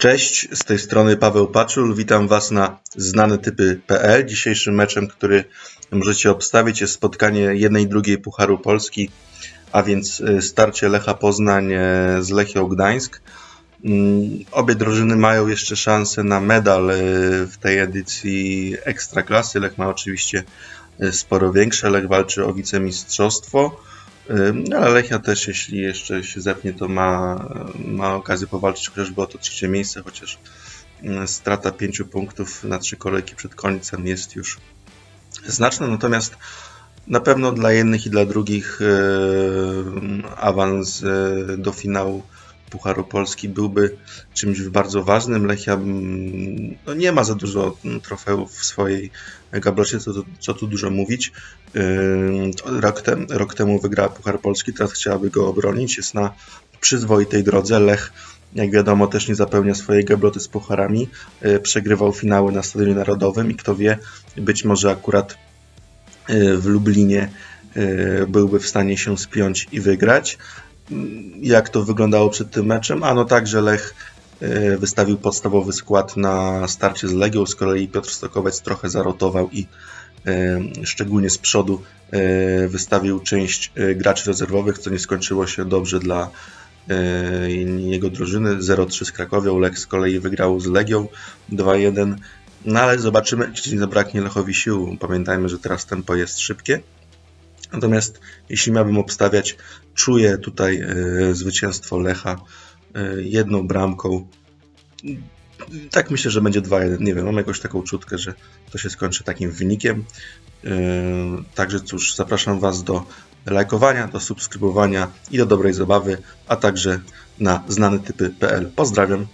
Cześć, z tej strony Paweł Paczul. Witam Was na znanetypy.pl. Dzisiejszym meczem, który możecie obstawić, jest spotkanie jednej i drugiej Pucharu Polski, a więc y, starcie Lecha Poznań e, z Lechią Gdańsk. Mm, Obie drużyny mają jeszcze szansę na medal e, w tej edycji Ekstraklasy. Lech ma oczywiście sporo większe. Lech walczy o wicemistrzostwo. No, ale Lechia też, jeśli jeszcze się zepnie, to ma, ma okazję powalczyć chociażby o to trzecie miejsce, chociaż mm, strata pięciu punktów na trzy kolejki przed końcem jest już znaczna. Natomiast na pewno dla jednych i dla drugich e, awans e, do finału Pucharu Polski byłby czymś bardzo ważnym. Lechia no nie ma za dużo trofeów w swojej gablocie, co, co tu dużo mówić. Yy, Rok, rok temu wygrała Puchar Polski, teraz chciałaby go obronić. Jest na przyzwoitej drodze. Lech, jak wiadomo, też nie zapełnia swojej gabloty z pucharami. Yy, Przegrywał finały na Stadionie Narodowym i kto wie, być może akurat yy, w Lublinie byłby w stanie się spiąć i wygrać jak to wyglądało przed tym meczem. Ano tak, że Lech e, wystawił podstawowy skład na starcie z Legią, z kolei Piotr Stokowiec trochę zarotował i e, szczególnie z przodu e, wystawił część graczy rezerwowych, co nie skończyło się dobrze dla jego drużyny. 0-3 z Krakowią, Lech z kolei wygrał z Legią 2-1. No ale zobaczymy, czy nie zabraknie Lechowi sił. Pamiętajmy, że teraz tempo jest szybkie. Natomiast jeśli miałbym obstawiać, czuję tutaj e, zwycięstwo Lecha e, jedną bramką. Tak myślę, że będzie 2-1. Nie wiem, mam jakąś taką czutkę, że to się skończy takim wynikiem. E, także cóż, zapraszam Was do lajkowania, do subskrybowania i do dobrej zabawy, a także na znanetypy.pl. Pozdrawiam.